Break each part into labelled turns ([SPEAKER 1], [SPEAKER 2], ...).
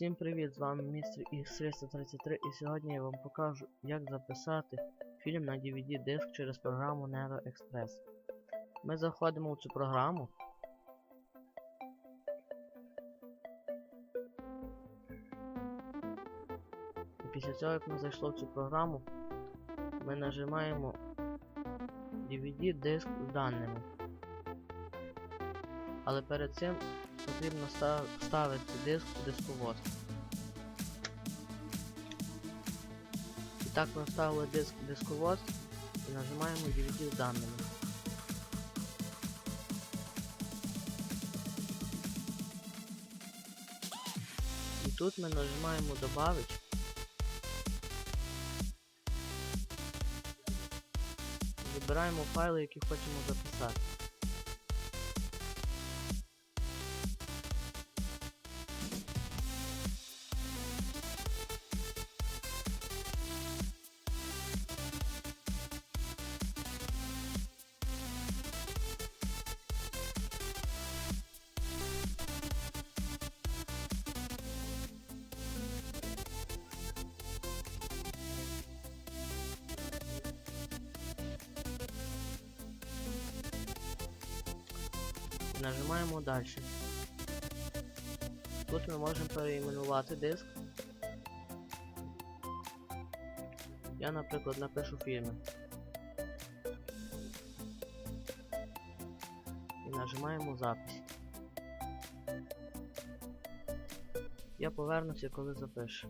[SPEAKER 1] Всім привіт! З вами містер X333 і сьогодні я вам покажу, як записати фільм на DVD диск через програму Nero Express. Ми заходимо в цю програму. І після цього, як ми зайшли в цю програму, ми нажимаємо DVD диск з даними. Але перед цим потрібно став- вставити диск у дисковод. І так ми вставили диск у дисковод і нажимаємо DVD з даними. І тут ми нажимаємо добавить. Вибираємо файли, які хочемо записати. Нажимаємо далі. Тут ми можемо переіменувати диск. Я, наприклад, напишу фільми. І нажимаємо запись. Я повернуся, коли запишу.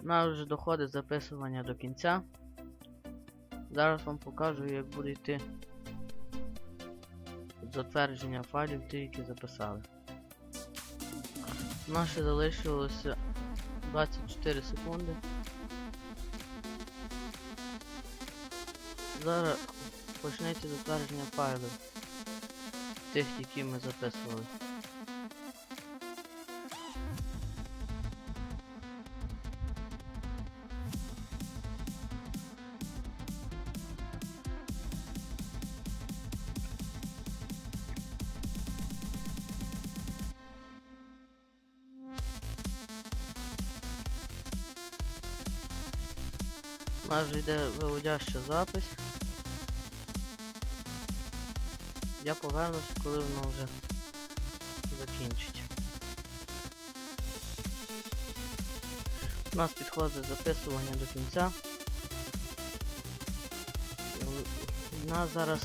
[SPEAKER 1] У нас вже доходить записування до кінця. Зараз вам покажу, як буде йти затвердження файлів, ті, які записали. Ще залишилося 24 секунди. Зараз почнеться затвердження файлів тих, які ми записували. У йде виводяща запись. Я повернусь, коли воно вже закінчить. У нас підходить записування до кінця. У нас зараз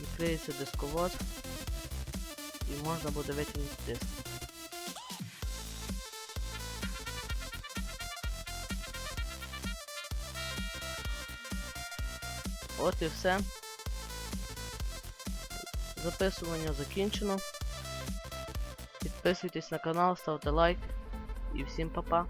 [SPEAKER 1] відкриється дисковод і можна буде витягнути диск. От і все. Записування закінчено. Підписуйтесь на канал, ставте лайк і всім па-па.